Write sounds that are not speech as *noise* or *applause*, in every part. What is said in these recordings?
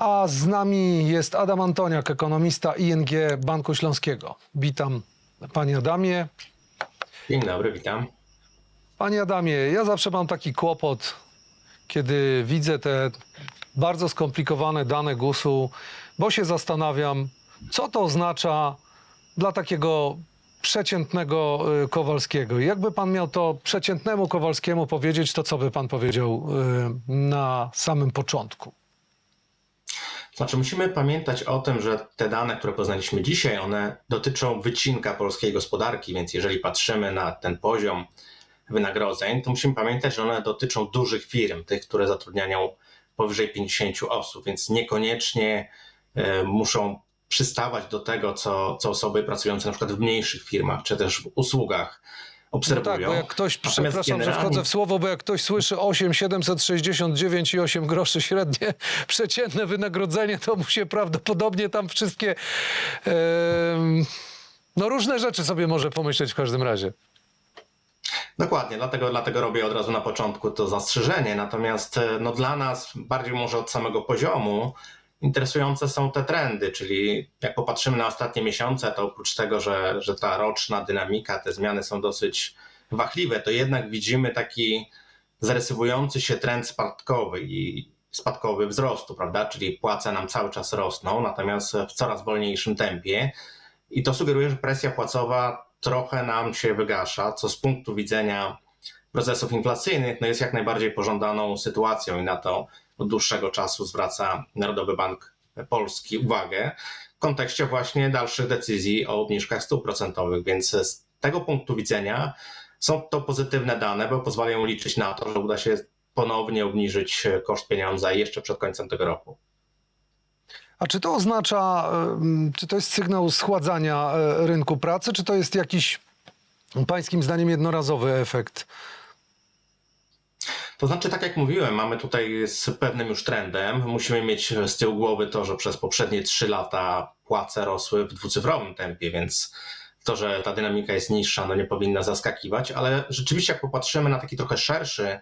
A z nami jest Adam Antoniak, ekonomista ING Banku Śląskiego. Witam panie Adamie. Dzień dobry, witam. Panie Adamie, ja zawsze mam taki kłopot, kiedy widzę te bardzo skomplikowane dane GUS-u, bo się zastanawiam, co to oznacza dla takiego przeciętnego y, Kowalskiego. Jakby pan miał to przeciętnemu Kowalskiemu powiedzieć, to co by pan powiedział y, na samym początku? Znaczy, musimy pamiętać o tym, że te dane, które poznaliśmy dzisiaj, one dotyczą wycinka polskiej gospodarki, więc jeżeli patrzymy na ten poziom wynagrodzeń, to musimy pamiętać, że one dotyczą dużych firm, tych, które zatrudniają powyżej 50 osób, więc niekoniecznie e, muszą przystawać do tego, co, co osoby pracujące na przykład w mniejszych firmach, czy też w usługach No obserwują. tak, bo jak ktoś, Natomiast przepraszam, że generalnie- wchodzę w słowo, bo jak ktoś słyszy 8, 769 i 8 groszy średnie *laughs* przeciętne wynagrodzenie, to mu się prawdopodobnie tam wszystkie em, no różne rzeczy sobie może pomyśleć w każdym razie. Dokładnie, dlatego, dlatego robię od razu na początku to zastrzeżenie. Natomiast e, no, dla nas, bardziej może od samego poziomu, interesujące są te trendy, czyli jak popatrzymy na ostatnie miesiące, to oprócz tego, że, że ta roczna dynamika, te zmiany są dosyć wahliwe, to jednak widzimy taki zarysowujący się trend spadkowy i spadkowy wzrostu, prawda? Czyli płace nam cały czas rosną, natomiast w coraz wolniejszym tempie. I to sugeruje, że presja płacowa trochę nam się wygasza, co z punktu widzenia procesów inflacyjnych no jest jak najbardziej pożądaną sytuacją i na to od dłuższego czasu zwraca Narodowy Bank Polski uwagę w kontekście właśnie dalszych decyzji o obniżkach stóp procentowych. Więc z tego punktu widzenia są to pozytywne dane, bo pozwalają liczyć na to, że uda się ponownie obniżyć koszt pieniądza jeszcze przed końcem tego roku. A czy to oznacza, czy to jest sygnał schładzania e, rynku pracy, czy to jest jakiś pańskim zdaniem jednorazowy efekt? To znaczy, tak jak mówiłem, mamy tutaj z pewnym już trendem. Musimy mieć z tyłu głowy to, że przez poprzednie trzy lata płace rosły w dwucyfrowym tempie, więc to, że ta dynamika jest niższa, no nie powinna zaskakiwać, ale rzeczywiście, jak popatrzymy na taki trochę szerszy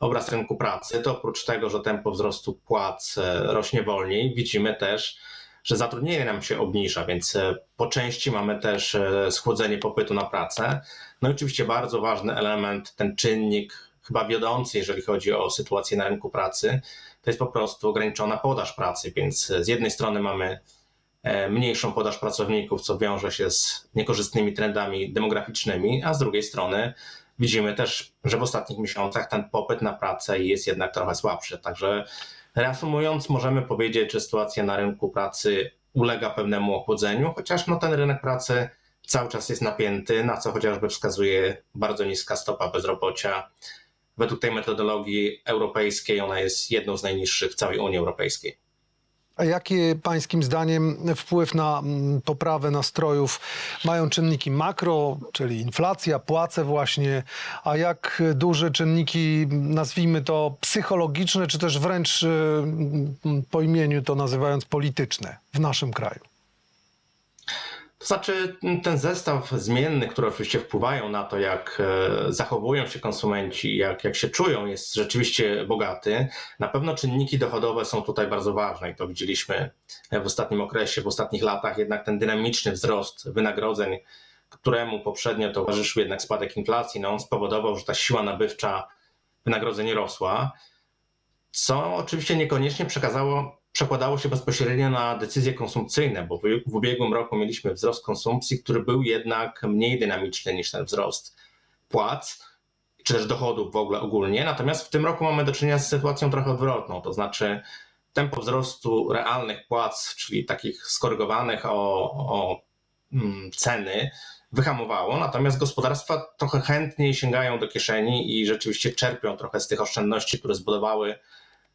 obraz rynku pracy, to oprócz tego, że tempo wzrostu płac e, rośnie wolniej, widzimy też, że zatrudnienie nam się obniża, więc e, po części mamy też e, schłodzenie popytu na pracę. No i oczywiście bardzo ważny element, ten czynnik chyba wiodący, jeżeli chodzi o sytuację na rynku pracy, to jest po prostu ograniczona podaż pracy, więc z jednej strony mamy e, mniejszą podaż pracowników, co wiąże się z niekorzystnymi trendami demograficznymi, a z drugiej strony widzimy też, że w ostatnich miesiącach ten popyt na pracę jest jednak trochę słabszy. Także reasumując, możemy powiedzieć, że sytuacja na rynku pracy ulega pewnemu ochłodzeniu, chociaż no, ten rynek pracy cały czas jest napięty, na co chociażby wskazuje bardzo niska stopa bezrobocia. Według tej metodologii europejskiej ona jest jedną z najniższych w całej Unii Europejskiej. A jaki pańskim zdaniem wpływ na mm, poprawę nastrojów mają czynniki makro, czyli inflacja, płace właśnie, a jak duże czynniki, nazwijmy to psychologiczne, czy też wręcz y, mm, po imieniu to nazywając polityczne w naszym kraju? To znaczy, ten zestaw zmiennych, które oczywiście wpływają na to, jak e, zachowują się konsumenci, jak, jak się czują, jest rzeczywiście bogaty. Na pewno czynniki dochodowe są tutaj bardzo ważne i to widzieliśmy w ostatnim okresie, w ostatnich latach. Jednak ten dynamiczny wzrost wynagrodzeń, któremu poprzednio towarzyszył jednak spadek inflacji, no on spowodował, że ta siła nabywcza wynagrodzeń rosła, co oczywiście niekoniecznie przekazało przekładało się bezpośrednio na decyzje konsumpcyjne, bo w, ubiegłym roku mieliśmy wzrost konsumpcji, który był jednak mniej dynamiczny niż ten wzrost płac, czy też dochodów w ogóle ogólnie. Natomiast w tym roku mamy do czynienia z sytuacją trochę odwrotną, to znaczy tempo wzrostu realnych płac, czyli takich skorygowanych o, o mm, ceny, wyhamowało, natomiast gospodarstwa trochę chętniej sięgają do kieszeni i rzeczywiście czerpią trochę z tych oszczędności, które zbudowały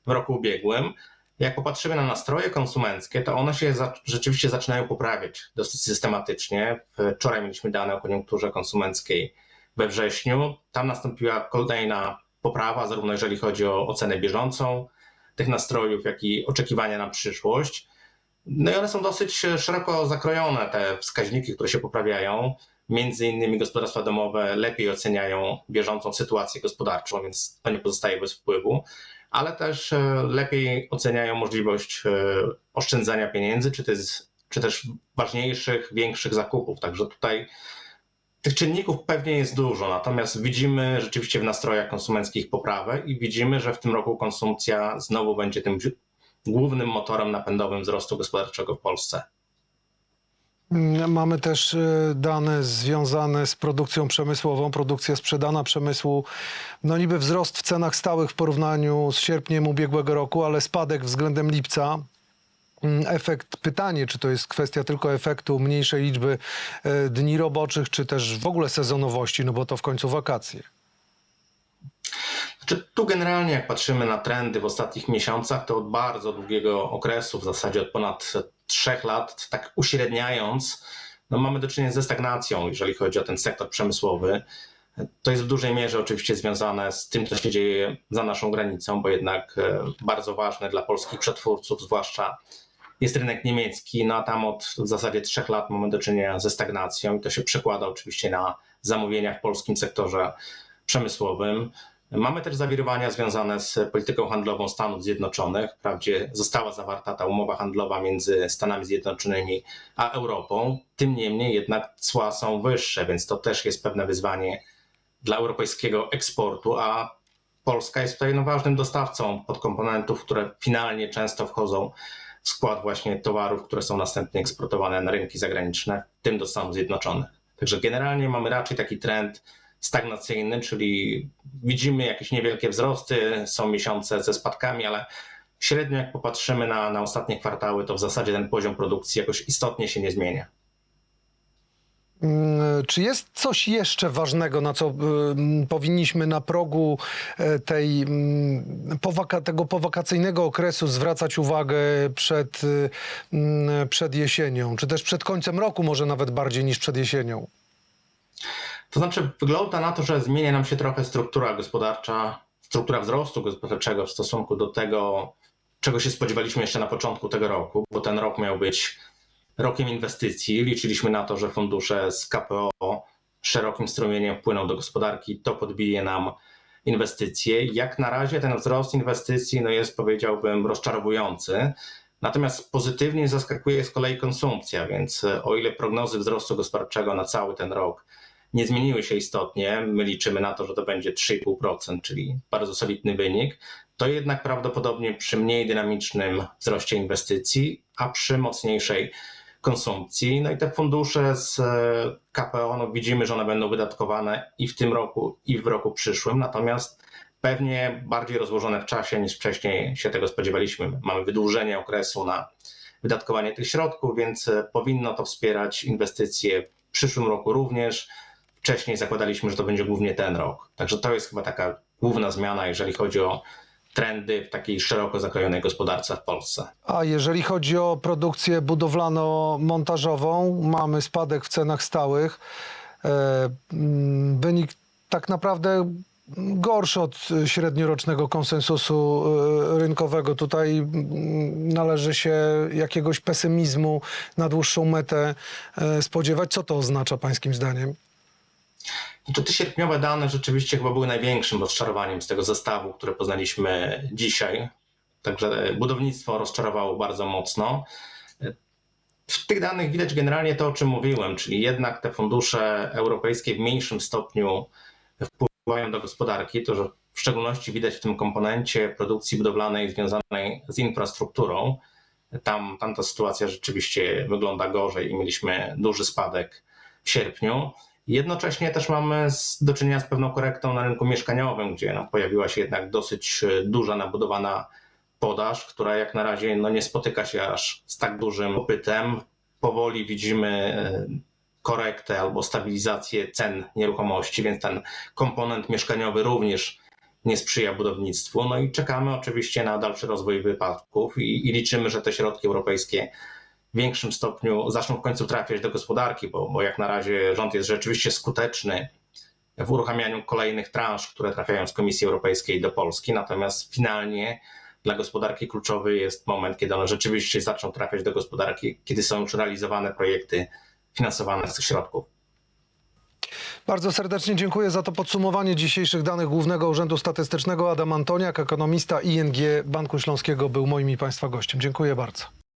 w roku ubiegłym jak popatrzymy na nastroje konsumenckie, to one się za, rzeczywiście zaczynają poprawiać dosyć systematycznie. Wczoraj mieliśmy dane o koniunkturze konsumenckiej we wrześniu. Tam nastąpiła kolejna poprawa, zarówno jeżeli chodzi o ocenę bieżącą tych nastrojów, jak i oczekiwania na przyszłość. No i one są dosyć szeroko zakrojone, te wskaźniki, które się poprawiają. między innymi gospodarstwa domowe lepiej oceniają bieżącą sytuację gospodarczą, więc to nie pozostaje bez wpływu, ale też e, lepiej oceniają możliwość e, oszczędzania pieniędzy, czy czy też ważniejszych, większych zakupów. Także tutaj tych czynników pewnie jest dużo, natomiast widzimy rzeczywiście w nastrojach konsumenckich poprawę i widzimy, że w tym roku konsumpcja znowu będzie tym głównym motorem napędowym wzrostu gospodarczego w Polsce. Mm, Mamy też e, dane związane z produkcją przemysłową, produkcja sprzedana przemysłu. No niby wzrost w cenach stałych w porównaniu z sierpniem ubiegłego roku, ale spadek względem lipca. Mm, Efekt, pytanie, czy to jest kwestia tylko efektu mniejszej liczby e, dni roboczych, czy też w ogóle sezonowości, no bo to w końcu wakacje. Znaczy, tu generalnie, jak patrzymy na trendy w ostatnich miesiącach, to od bardzo długiego okresu, w zasadzie od ponad trzech lat, tak uśredniając, no mamy do czynienia ze stagnacją, jeżeli chodzi o ten sektor przemysłowy. To jest w dużej mierze oczywiście związane z tym, co się dzieje za naszą granicą, bo jednak e, bardzo ważne dla polskich przetwórców, zwłaszcza jest rynek niemiecki, no a tam od w zasadzie trzech lat mamy do czynienia ze stagnacją i to się przekłada oczywiście na zamówienia w polskim sektorze przemysłowym. Mamy też zawirowania związane z polityką handlową Stanów Zjednoczonych. Wprawdzie została zawarta ta umowa handlowa między Stanami Zjednoczonymi a Europą, tym niemniej jednak cła są wyższe, więc to też jest pewne wyzwanie dla europejskiego eksportu, a Polska jest tutaj no, ważnym dostawcą podkomponentów, które finalnie często wchodzą w skład właśnie towarów, które są następnie eksportowane na rynki zagraniczne, w tym do Stanów Zjednoczonych. Także generalnie mamy raczej taki trend stagnacyjny, czyli widzimy jakieś niewielkie wzrosty, są miesiące ze spadkami, ale średnio jak popatrzymy na, na ostatnie kwartały, to w zasadzie ten poziom produkcji jakoś istotnie się nie zmienia. Mm, Czy jest coś jeszcze ważnego, na co y, powinniśmy na progu e, tej, mm, tego powakacyjnego okresu zwracać uwagę przed, y, mm, przed jesienią, czy też przed końcem roku, może nawet bardziej niż przed jesienią? To znaczy, wygląda na to, że zmienia nam się trochę struktura gospodarcza, struktura wzrostu gospodarczego w stosunku do tego, czego się spodziewaliśmy jeszcze na początku tego roku, bo ten rok miał być rokiem inwestycji. Liczyliśmy na to, że fundusze z KPO szerokim strumieniem wpłyną do gospodarki, to podbije nam inwestycje. Jak na razie ten wzrost inwestycji no jest, powiedziałbym, rozczarowujący. Natomiast pozytywnie zaskakuje z kolei konsumpcja, więc e, o ile prognozy wzrostu gospodarczego na cały ten rok nie zmieniły się istotnie, my liczymy na to, że to będzie 3,5%, czyli bardzo solidny wynik, to jednak prawdopodobnie przy mniej dynamicznym wzroście inwestycji, a przy mocniejszej konsumpcji. No i te fundusze z e, KPO, no widzimy, że one będą wydatkowane i w tym roku, i w roku przyszłym, natomiast pewnie bardziej rozłożone w czasie niż wcześniej się tego spodziewaliśmy. Mamy wydłużenie okresu na wydatkowanie tych środków, więc e, powinno to wspierać inwestycje w przyszłym roku również. Wcześniej zakładaliśmy, że to będzie głównie ten rok. Także to jest chyba taka główna zmiana, jeżeli chodzi o trendy w takiej szeroko zakrojonej gospodarce w Polsce. A jeżeli chodzi o produkcję budowlano-montażową, mamy spadek w cenach stałych. E, mm, Wynik tak naprawdę gorszy od średniorocznego konsensusu e, rynkowego. Tutaj mm, należy się jakiegoś pesymizmu na dłuższą metę e, spodziewać. Co to oznacza pańskim zdaniem? To te sierpniowe dane rzeczywiście chyba były największym rozczarowaniem z tego zestawu, które poznaliśmy dzisiaj. Także budownictwo rozczarowało bardzo mocno. W tych danych widać generalnie to, o czym mówiłem, czyli jednak te fundusze europejskie w mniejszym stopniu wpływają do gospodarki. To, że w szczególności widać w tym komponencie produkcji budowlanej związanej z infrastrukturą. Tam, tam ta sytuacja rzeczywiście wygląda gorzej i mieliśmy duży spadek w sierpniu. Jednocześnie też mamy do czynienia z pewną korektą na rynku mieszkaniowym, gdzie no, pojawiła się jednak dosyć e, duża nabudowana podaż, która jak na razie no, nie spotyka się aż z tak dużym popytem. Powoli widzimy e, korektę albo stabilizację cen nieruchomości, więc ten komponent mieszkaniowy również nie sprzyja budownictwu. No i czekamy oczywiście na dalszy rozwój wypadków i, i liczymy, że te środki europejskie większym stopniu zaczną w końcu trafiać do gospodarki, bo, bo jak na razie rząd jest rzeczywiście skuteczny w uruchamianiu kolejnych transz, które trafiają z Komisji Europejskiej do Polski, natomiast finalnie dla gospodarki kluczowy jest moment, kiedy one rzeczywiście zaczną trafiać do gospodarki, kiedy są już realizowane projekty finansowane z tych środków. Bardzo serdecznie dziękuję za to podsumowanie dzisiejszych danych Głównego Urzędu Statystycznego. Adam Antoniak, ekonomista ING Banku Śląskiego, był moim i Państwa gościem. Dziękuję bardzo.